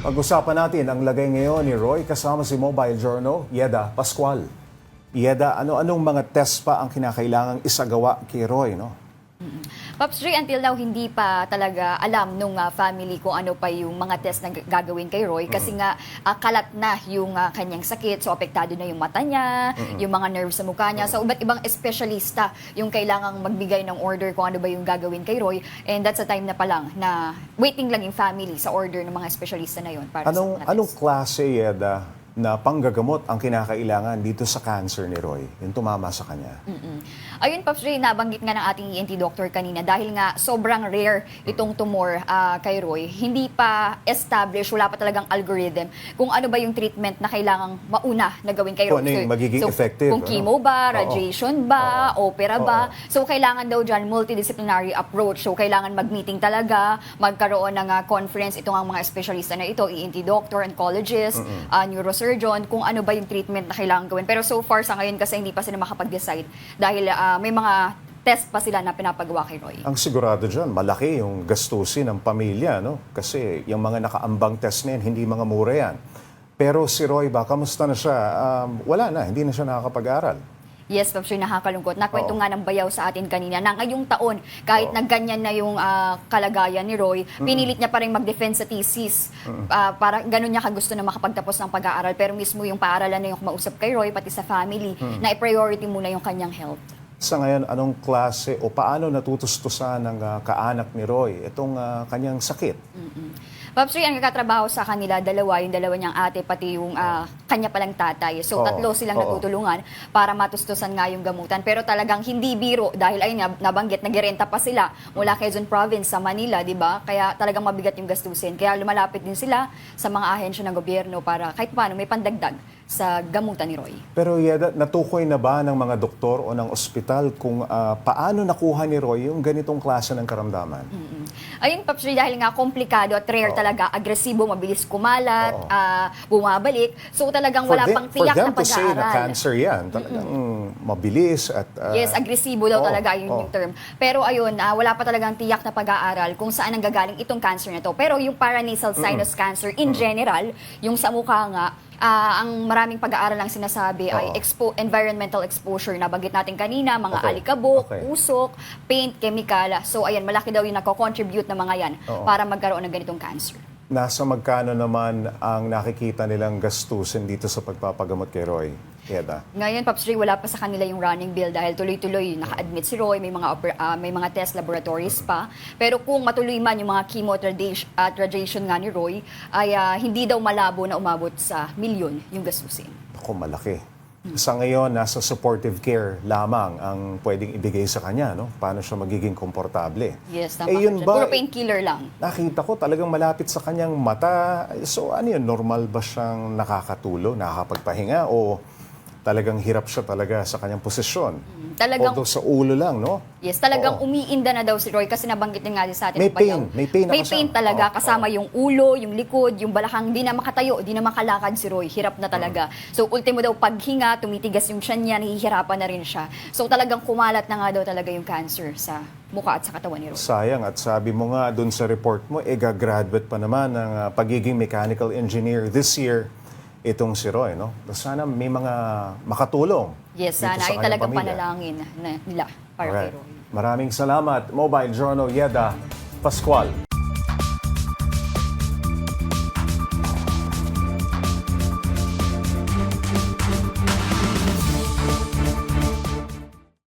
Pag-usapan natin ang lagay ngayon ni Roy kasama si Mobile Journal, Yeda Pascual. Yeda, ano-anong mga test pa ang kinakailangang isagawa kay Roy, no? Pops Ray, until now, hindi pa talaga alam nung ah, family kung ano pa yung mga test na gagawin kay Roy. Kasi nga, ah, kalat na yung ah, kanyang sakit. So, apektado na yung mata niya, yung mga nerves sa mukha niya. So, iba't ibang espesyalista yung kailangang magbigay ng order kung ano ba yung gagawin kay Roy. And that's a time na pa lang na waiting lang yung family sa order ng mga espesyalista na yun. Para Anong, sa mga anong klase, Yeda, na panggagamot ang kinakailangan dito sa cancer ni Roy? Yung tumama sa kanya. Ayun, Pops Ray, nabanggit nga ng ating ENT doctor kanina dahil nga sobrang rare itong tumor ah, kay Roy. Hindi pa established, wala pa talagang algorithm kung ano ba yung treatment na kailangang mauna na gawin kay Kung Roy. ano yung So, magiging so, effective, Kung ano? chemo ba, Oo. radiation ba, opera ba. So, kailangan daw dyan multidisciplinary approach. So, kailangan mag-meeting talaga, magkaroon ng ah, conference itong ang mga espesyalista na ito, ENT doctor, oncologist, ah, neurosurgeon, kung ano ba yung treatment na kailangan gawin. Pero so far sa ngayon kasi hindi pa sila makapag-decide dahil ah, may mga test pa sila na pinapagawa kay Roy. Ang sigurado dyan, malaki yung gastusin ng pamilya, no? Kasi yung mga nakaambang test na yan, hindi mga mura yan. Pero si Roy ba, kamusta na siya? Um, wala na, hindi na siya nakakapag-aral. Yes, Pops, yung nakakalungkot. Nakwento Oo. nga ng bayaw sa atin kanina na ngayong taon, kahit Oo. na ganyan na yung ah, kalagayan ni Roy, pinilit niya pa rin mag-defend sa thesis. Ah, para ganun niya kagusto na makapagtapos ng pag-aaral. Pero mismo yung paaralan na yung kumausap kay Roy, pati sa family, na i-priority muna yung kanyang health. Sa ngayon, anong klase o paano natutustusan ng ah, kaanak ni Roy itong ah, kanyang sakit? Pops Ray, ang nagkatrabaho sa kanila, dalawa, yung dalawa niyang ate, pati yung ah, kanya palang tatay. So, Oo. tatlo silang Oo. nagtutulungan para matustusan nga yung gamutan. Pero talagang hindi biro dahil ayun nga, nabanggit, nagirenta pa sila mula Quezon Province sa Manila, di ba? Kaya talagang mabigat yung gastusin. Kaya lumalapit din sila sa mga ahensya ng gobyerno para kahit paano may pandagdag sa gamutan ni Roy. Pero Yeda, natukoy na ba ng mga doktor o ng ospital kung ah, paano nakuha ni Roy yung ganitong klase ng karamdaman? Ayun, Pops Ray, dahil nga komplikado at rare Oo. talaga, agresibo, mabilis kumalat, Oo. ah, bumabalik. So talagang wala them- pang tiyak for them na to say na pag-aaral. cancer yan, talagang mabilis at... ah, Yes, agresibo daw oo, talaga yun oo. yung term. Pero ayun, ah, wala pa talagang tiyak na pag-aaral kung saan ang gagaling itong cancer na to. Pero yung paranasal sinus cancer in general, yung sa mukha nga, ah, ang maraming pag-aaral lang sinasabi ay Oo. expo- environmental exposure na bagit natin kanina, mga Okay. alikabok, Okay. usok, paint, chemical. So ayun, malaki daw yung nako-contribute na mga yan Oo. para magkaroon ng ganitong cancer. Nasa magkano naman ang nakikita nilang gastusin dito sa pagpapagamot kay Roy? Yeda. Ngayon, Pops Ray, wala pa sa kanila yung running bill dahil tuloy-tuloy naka-admit si Roy, may mga ah, may mga test laboratories pa. Pero kung matuloy man yung mga chemo at radiation, at radiation nga ni Roy, ay ah, hindi daw malabo na umabot sa milyon yung gastusin. Ako, malaki. Sa ngayon, nasa supportive care lamang ang pwedeng ibigay sa kanya, no? Paano siya magiging komportable. Yes, tama Eh, yun ba- Puro painkiller lang. Nakita ko talagang malapit sa kanyang mata. So ano yun, normal ba siyang nakakatulo, nakakapagpahinga o talagang hirap siya talaga sa kanyang posisyon? Mm, talagang- Although sa ulo lang, no? Yes, talagang Oo. umiinda na daw si Roy kasi nabanggit din nga din sa atin. May pain, may pain na May kasama. pain talaga Oo, kasama yung ulo, yung likod, yung balakang. Di na makatayo, di na makalakad si Roy. Hirap na talaga. Mm. So, ultimo daw paghinga, tumitigas yung tiyan niya, nahihirapan na rin siya. So, talagang kumalat na nga daw talaga yung cancer sa mukha at sa katawan ni Roy. Sayang at sabi mo nga dun sa report mo, eh gagraduate pa naman ng ah, pagiging mechanical engineer this year itong si Roy, no? Sana may mga makatulong. Yes, sana sa ay talagang pamilya. panalangin na, nila para Alright. kay Roy. Maraming salamat, Mobile Journal Yeda Pascual.